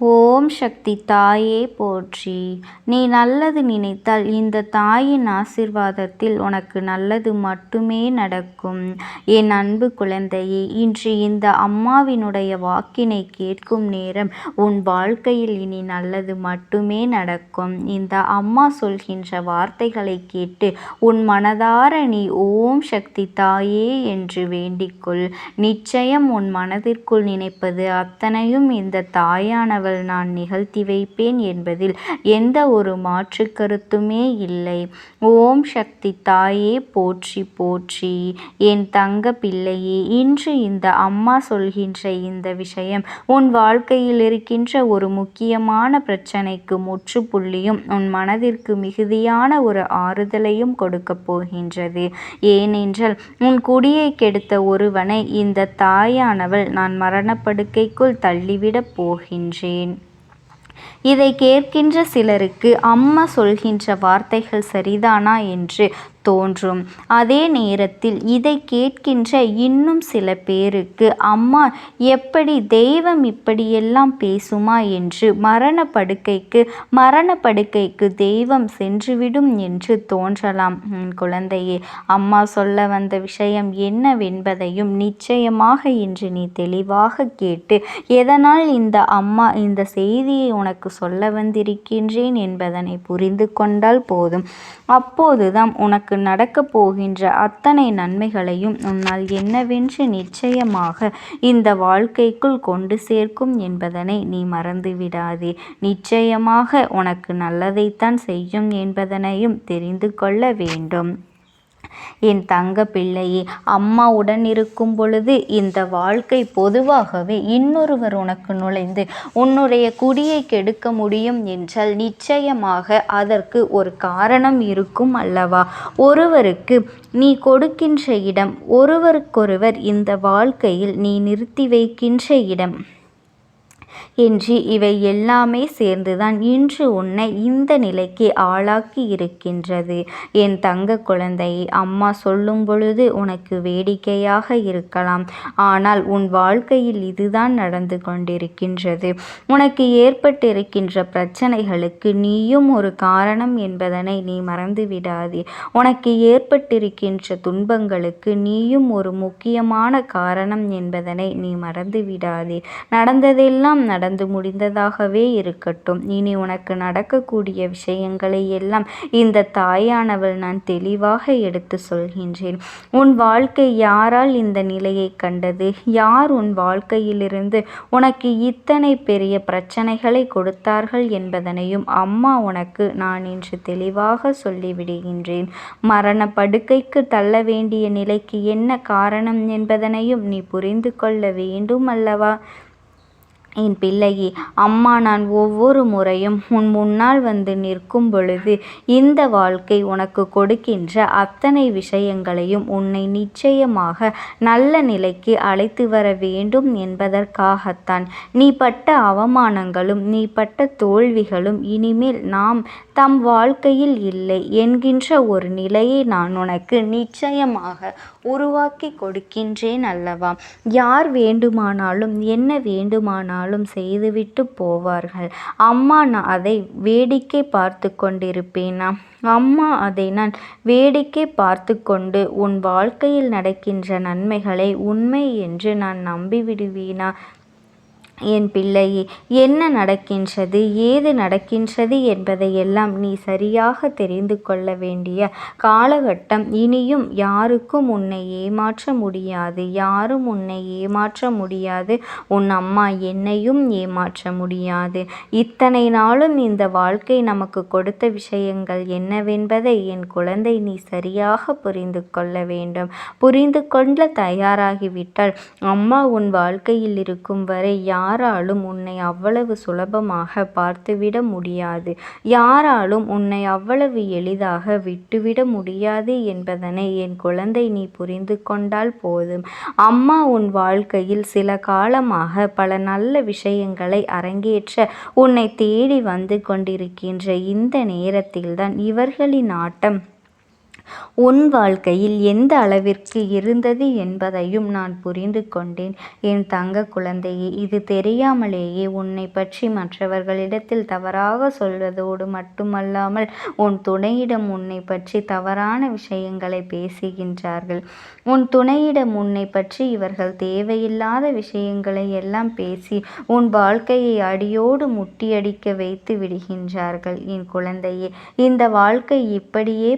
ஓம் சக்தி தாயே போற்றி. நீ நல்லது நினைத்தால் இந்த தாயின் ஆசிர்வாதத்தில் உனக்கு நல்லது மட்டுமே நடக்கும். என் அன்பு குழந்தையே இன்று இந்த அம்மாவினுடைய வாக்கினை கேட்கும் நேரம் உன் வாழ்க்கையில் இனி நல்லது மட்டுமே நடக்கும். இந்த அம்மா சொல்கின்ற வார்த்தைகளை கேட்டு உன் மனதார நீ ஓம் சக்தி தாயே என்று வேண்டிக்கொள். நிச்சயம் உன் மனதிற்குள் நினைப்பது அத்தனையும் இந்த தாயானவர் அவள் நான் நிகழ்த்தி வைப்பேன் என்பதில் எந்த ஒரு மாற்று கருத்துமே இல்லை. ஓம் சக்தி தாயே போற்றி போற்றி. என் தங்க பிள்ளையே இன்று இந்த அம்மா சொல்கின்ற இந்த விஷயம் உன் வாழ்க்கையில் இருக்கின்ற ஒரு முக்கியமான பிரச்சனைக்கு முற்றுப்புள்ளியும் உன் மனதிற்கு மிகுதியான ஒரு ஆறுதலையும் கொடுக்க போகின்றது. ஏனென்றால் உன் குடியை கெடுத்த ஒருவனை இந்த தாயானவள் நான் மரணப்படுக்கைக்குள் தள்ளிவிடப் போகின்றேன். கொண்டேன் இதை கேட்கின்ற சிலருக்கு அம்மா சொல்கின்ற வார்த்தைகள் சரிதானா என்று தோன்றும். அதே நேரத்தில் இதை கேட்கின்ற இன்னும் சில பேருக்கு அம்மா எப்படி தெய்வம் இப்படியெல்லாம் பேசுமா என்று மரண படுக்கைக்கு மரண படுக்கைக்கு தெய்வம் சென்றுவிடும் என்று தோன்றலாம். குழந்தையே அம்மா சொல்ல வந்த விஷயம் என்னவென்பதையும் நிச்சயமாக இன்று நீ தெளிவாக கேட்டு எதனால் இந்த அம்மா இந்த செய்தியை உனக்கு சொல்ல வந்திருக்கின்றேன் என்பதனை புரிந்து கொண்டால் போதும். அப்போதுதான் உனக்கு உனக்கு நடக்கப் போகின்ற அத்தனை நன்மைகளையும் உன்னால் என்னவென்று நிச்சயமாக இந்த வாழ்க்கைக்குள் கொண்டு சேர்க்கும் என்பதனை நீ மறந்துவிடாதே. நிச்சயமாக உனக்கு நல்லதைத்தான் செய்யும் என்பதனையும் தெரிந்து கொள்ள வேண்டும். என் தங்க பிள்ளையே அம்மாவுடன் இருக்கும் பொழுது இந்த வாழ்க்கை பொதுவாகவே இன்னொருவர் உனக்கு நுழைந்து உன்னுடைய குடியை கெடுக்க முடியும் என்றால் நிச்சயமாக அதற்கு ஒரு காரணம் இருக்கும் அல்லவா? ஒருவருக்கு நீ கொடுக்கின்ற இடம் ஒருவருக்கொருவர் இந்த வாழ்க்கையில் நீ நிறுத்தி வைக்கின்ற இடம். என்று இவை எல்லாமே சேர்ந்துதான் இன்று உன்னை இந்த நிலைக்கு ஆளாக்கி இருக்கின்றது. என் தங்க குழந்தையை அம்மா சொல்லும் பொழுது உனக்கு வேடிக்கையாக இருக்கலாம். ஆனால் உன் வாழ்க்கையில் இதுதான் நடந்து கொண்டிருக்கின்றது. உனக்கு ஏற்பட்டிருக்கின்ற பிரச்சனைகளுக்கு நீயும் ஒரு காரணம் என்பதனை நீ மறந்து விடாதே உனக்கு ஏற்பட்டிருக்கின்ற துன்பங்களுக்கு நீயும் ஒரு முக்கியமான காரணம் என்பதனை நீ மறந்து விடாதே நடந்ததெல்லாம் நட நடந்து முடிந்ததாகவே இருக்கட்டும். இனி உனக்கு நடக்கக்கூடிய விஷயங்களை எல்லாம் இந்த தாயானவள் நான் தெளிவாக எடுத்து சொல்கின்றேன். உன் வாழ்க்கை யாரால் இந்த நிலையை கண்டது? யார் உன் வாழ்க்கையிலிருந்து உனக்கு இத்தனை பெரிய பிரச்சனைகளை கொடுத்தார்கள் என்பதனையும் அம்மா உனக்கு நான் இன்று தெளிவாக சொல்லிவிடுகின்றேன். மரண படுக்கைக்கு தள்ள வேண்டிய நிலைக்கு என்ன காரணம் என்பதனையும் நீ புரிந்து கொள்ள வேண்டும் அல்லவா? என் பிள்ளையே அம்மா நான் ஒவ்வொரு முறையும் உன் முன்னால் வந்து நிற்கும் பொழுது இந்த வாழ்க்கை உனக்கு கொடுக்கின்ற அத்தனை விஷயங்களையும் உன்னை நிச்சயமாக நல்ல நிலைக்கு அழைத்து வர வேண்டும் என்பதற்காகத்தான். நீ பட்ட அவமானங்களும் நீ பட்ட தோல்விகளும் இனிமேல் நாம் தம் வாழ்க்கையில் இல்லை என்கின்ற ஒரு நிலையை நான் உனக்கு நிச்சயமாக உருவாக்கி கொடுக்கின்றேன் அல்லவா? யார் வேண்டுமானாலும் என்ன வேண்டுமானாலும் வேண்டுமானாலும் செய்துவிட்டு போவார்கள். அம்மா நான் அதை வேடிக்கை பார்த்து கொண்டிருப்பேனா? அம்மா அதை நான் வேடிக்கை பார்த்து கொண்டு உன் வாழ்க்கையில் நடக்கின்ற நன்மைகளை உண்மை என்று நான் நம்பிவிடுவேனா? என் பிள்ளையே என்ன நடக்கின்றது ஏது நடக்கின்றது என்பதையெல்லாம் நீ சரியாக தெரிந்து கொள்ள வேண்டிய காலகட்டம் இனியும் யாருக்கும் உன்னை ஏமாற்ற முடியாது யாரும் உன்னை ஏமாற்ற முடியாது உன் அம்மா என்னையும் ஏமாற்ற முடியாது. இத்தனை நாளும் இந்த வாழ்க்கை நமக்கு கொடுத்த விஷயங்கள் என்னவென்பதை என் குழந்தை நீ சரியாக புரிந்து கொள்ள வேண்டும். புரிந்து கொள்ள தயாராகிவிட்டால் அம்மா உன் வாழ்க்கையில் இருக்கும் வரை யார் யாராலும் உன்னை அவ்வளவு சுலபமாக பார்த்துவிட முடியாது. யாராலும் உன்னை அவ்வளவு எளிதாக விட்டுவிட முடியாது என்பதனை என் குழந்தை நீ புரிந்து கொண்டால் போதும். அம்மா உன் வாழ்க்கையில் சில காலமாக பல நல்ல விஷயங்களை அரங்கேற்ற உன்னை தேடி வந்து கொண்டிருக்கின்ற இந்த நேரத்தில்தான் இவர்களின் ஆட்டம் உன் வாழ்க்கையில் எந்த அளவிற்கு இருந்தது என்பதையும் நான் புரிந்து கொண்டேன். என் தங்க குழந்தையே இது தெரியாமலேயே உன்னை பற்றி மற்றவர்களிடத்தில் தவறாக சொல்வதோடு மட்டுமல்லாமல் உன் துணையிடம் உன்னை பற்றி தவறான விஷயங்களை பேசுகின்றார்கள். உன் துணையிடம் உன்னை பற்றி இவர்கள் தேவையில்லாத விஷயங்களை எல்லாம் பேசி உன் வாழ்க்கையை அடியோடு முட்டியடிக்க வைத்து விடுகின்றார்கள். என் குழந்தையே இந்த வாழ்க்கை இப்படியே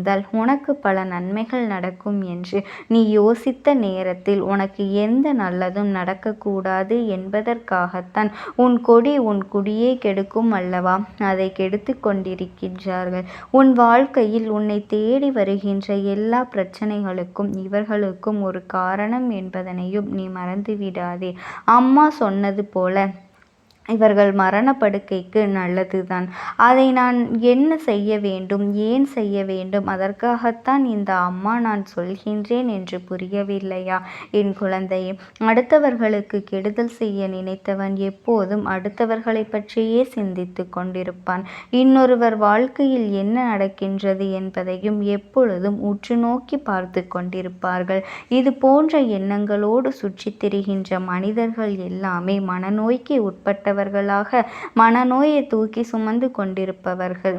இருந்தால் உனக்கு பல நன்மைகள் நடக்கும் என்று நீ யோசித்த நேரத்தில் உனக்கு எந்த நல்லதும் நடக்கக்கூடாது என்பதற்காகத்தான் உன் கொடி உன் குடியே கெடுக்கும் அல்லவா? அதை கெடுத்து கொண்டிருக்கின்றார்கள். உன் வாழ்க்கையில் உன்னை தேடி வருகின்ற எல்லா பிரச்சனைகளுக்கும் இவர்களுக்கும் ஒரு காரணம் என்பதனையும் நீ மறந்துவிடாதே. அம்மா சொன்னது போல இவர்கள் மரணப்படுக்கைக்கு நல்லதுதான். அதை நான் என்ன செய்ய வேண்டும்? ஏன் செய்ய வேண்டும்? அதற்காகத்தான் இந்த அம்மா நான் சொல்கின்றேன் என்று புரியவில்லையா? என் குழந்தையே அடுத்தவர்களுக்கு கெடுதல் செய்ய நினைத்தவன் எப்போதும் அடுத்தவர்களை பற்றியே சிந்தித்து கொண்டிருப்பான். இன்னொருவர் வாழ்க்கையில் என்ன நடக்கின்றது என்பதையும் எப்பொழுதும் உற்று நோக்கி பார்த்து கொண்டிருப்பார்கள். இது போன்ற எண்ணங்களோடு சுற்றித் திரிகின்ற மனிதர்கள் எல்லாமே மனநோய்க்கு உட்பட்ட உள்ளவர்களாக மனநோயை தூக்கி சுமந்து கொண்டிருப்பவர்கள்.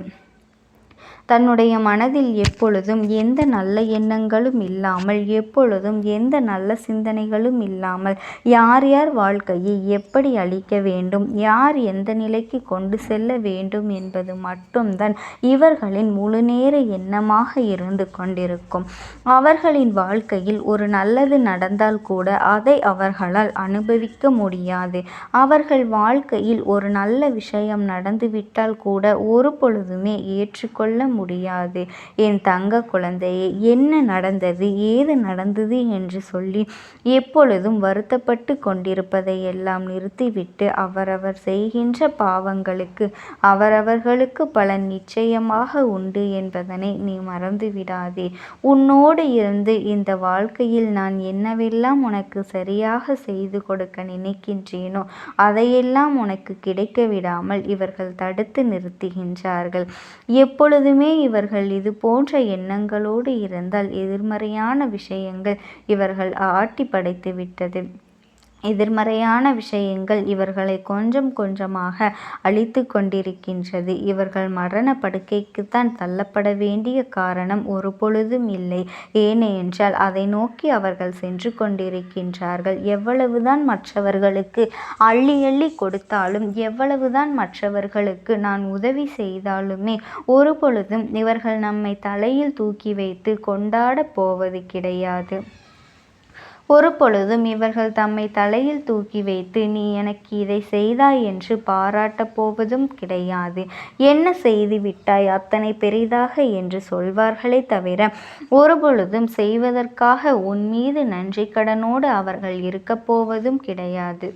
தன்னுடைய மனதில் எப்பொழுதும் எந்த நல்ல எண்ணங்களும் இல்லாமல் எப்பொழுதும் எந்த நல்ல சிந்தனைகளும் இல்லாமல் யார் யார் வாழ்க்கையை எப்படி அழிக்க வேண்டும் யார் எந்த நிலைக்கு கொண்டு செல்ல வேண்டும் என்பது மட்டும்தான் இவர்களின் முழுநேர எண்ணமாக இருந்து கொண்டிருக்கும். அவர்களின் வாழ்க்கையில் ஒரு நல்லது நடந்தால் கூட அதை அவர்களால் அனுபவிக்க முடியாது. அவர்கள் வாழ்க்கையில் ஒரு நல்ல விஷயம் நடந்துவிட்டால் கூட ஒரு பொழுதுமே ஏற்றுக்கொள்ள முடியாது முடியாது. என் தங்க குழந்தையே என்ன நடந்தது ஏது நடந்தது என்று சொல்லி எப்பொழுதும் வருத்தப்பட்டு கொண்டிருப்பதை எல்லாம் நிறுத்திவிட்டு அவரவர் செய்கின்ற பாவங்களுக்கு அவரவர்களுக்கு பலன் நிச்சயமாக உண்டு என்பதனை நீ மறந்து விடாதே உன்னோடு இருந்து இந்த வாழ்க்கையில் நான் என்னவெல்லாம் உனக்கு சரியாக செய்து கொடுக்க நினைக்கின்றேனோ அதையெல்லாம் உனக்கு கிடைக்க விடாமல் இவர்கள் தடுத்து நிறுத்துகின்றார்கள். எப்பொழுதுமே இவர்கள் இது போன்ற எண்ணங்களோடு இருந்தால் எதிர்மறையான விஷயங்கள் இவர்கள் ஆட்டி படைத்து விட்டது. எதிர்மறையான விஷயங்கள் இவர்களை கொஞ்சம் கொஞ்சமாக அழித்து கொண்டிருக்கின்றது. இவர்கள் மரண படுக்கைக்குத்தான் தள்ளப்பட வேண்டிய காரணம் ஒரு பொழுதும் இல்லை. ஏனென்றால் அதை நோக்கி அவர்கள் சென்று கொண்டிருக்கின்றார்கள். எவ்வளவுதான் மற்றவர்களுக்கு அள்ளி அள்ளி கொடுத்தாலும் எவ்வளவுதான் மற்றவர்களுக்கு நான் உதவி செய்தாலுமே ஒரு பொழுதும் இவர்கள் நம்மை தலையில் தூக்கி வைத்து கொண்டாட போவது கிடையாது. ஒரு பொழுதும் இவர்கள் தம்மை தலையில் தூக்கி வைத்து நீ எனக்கு இதை செய்தாய் என்று பாராட்டப் போவதும் கிடையாது. என்ன செய்து விட்டாய் அத்தனை பெரிதாக? என்று சொல்வார்களே தவிர ஒரு பொழுதும் செய்வதற்காக உன் மீது நன்றி கடனோடு அவர்கள் இருக்கப் போவதும் கிடையாது.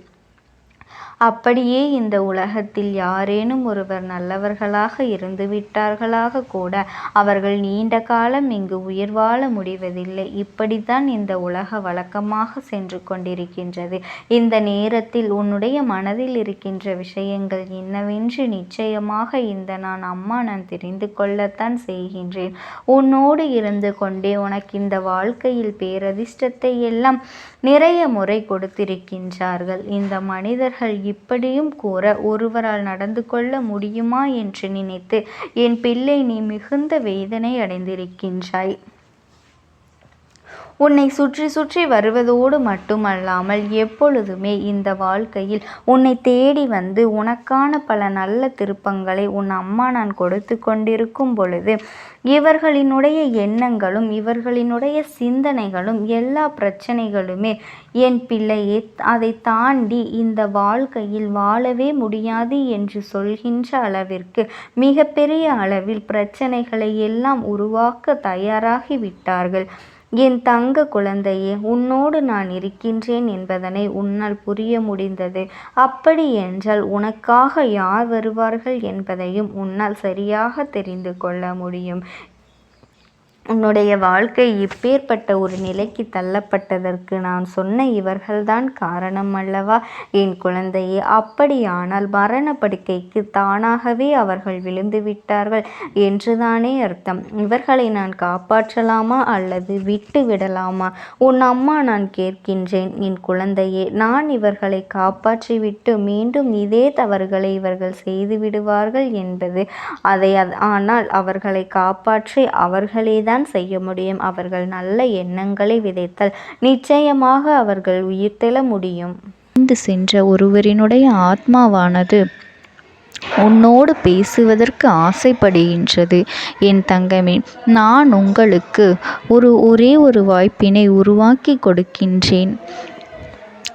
அப்படியே இந்த உலகத்தில் யாரேனும் ஒருவர் நல்லவர்களாக இருந்துவிட்டார்களாக கூட அவர்கள் நீண்ட காலம் இங்கு உயிர் வாழ முடிவதில்லை. இப்படித்தான் இந்த உலக வழக்கமாக சென்று கொண்டிருக்கின்றது. இந்த நேரத்தில் உன்னுடைய மனதில் இருக்கின்ற விஷயங்கள் என்னவென்று நிச்சயமாக இந்த நான் அம்மா நான் தெரிந்து கொள்ளத்தான் செய்கின்றேன். உன்னோடு இருந்து கொண்டே உனக்கு இந்த வாழ்க்கையில் பேரதிர்ஷ்டத்தை எல்லாம் நிறைய முறை கொடுத்திருக்கின்றார்கள். இந்த மனிதர்கள் இப்படியும் கூற ஒருவரால் நடந்து கொள்ள முடியுமா என்று நினைத்து என் பிள்ளை நீ மிகுந்த வேதனை அடைந்திருக்கின்றாய். உன்னை சுற்றி சுற்றி வருவதோடு மட்டுமல்லாமல் எப்பொழுதுமே இந்த வாழ்க்கையில் உன்னை தேடி வந்து உனக்கான பல நல்ல திருப்பங்களை உன் அம்மா நான் கொடுத்து கொண்டிருக்கும் பொழுது இவர்களினுடைய எண்ணங்களும் இவர்களினுடைய சிந்தனைகளும் எல்லா பிரச்சனைகளுமே என் பிள்ளையே அதை தாண்டி இந்த வாழ்க்கையில் வாழவே முடியாது என்று சொல்கின்ற அளவிற்கு மிகப்பெரிய அளவில் பிரச்சனைகளை எல்லாம் உருவாக்க தயாராகி விட்டார்கள் என் தங்க குழந்தையே உன்னோடு நான் இருக்கின்றேன் என்பதனை உன்னால் புரிய முடிந்தது. அப்படி என்றால் உனக்காக யார் வருவார்கள் என்பதையும் உன்னால் சரியாக தெரிந்து கொள்ள முடியும். உன்னுடைய வாழ்க்கை இப்பேற்பட்ட ஒரு நிலைக்கு தள்ளப்பட்டதற்கு நான் சொன்ன இவர்கள்தான் காரணம் அல்லவா? என் குழந்தையே அப்படியானால் மரண படுக்கைக்கு தானாகவே அவர்கள் விழுந்து விட்டார்கள் என்றுதானே அர்த்தம். இவர்களை நான் காப்பாற்றலாமா அல்லது விட்டு விடலாமா? உன் அம்மா நான் கேட்கின்றேன். என் குழந்தையே நான் இவர்களை காப்பாற்றிவிட்டு மீண்டும் இதே தவறுகளை இவர்கள் செய்து விடுவார்கள் என்பது. அதை ஆனால் அவர்களை காப்பாற்றி அவர்களேதான் தான் செய்ய முடியும். அவர்கள் நல்ல எண்ணங்களை விதைத்தால் நிச்சயமாக அவர்கள் உயிர்த்தெழ முடியும். சென்ற ஒருவரினுடைய ஆத்மாவானது உன்னோடு பேசுவதற்கு ஆசைப்படுகின்றது. என் தங்கமே நான் உங்களுக்கு ஒரு ஒரே ஒரு வாய்ப்பினை உருவாக்கி கொடுக்கின்றேன்.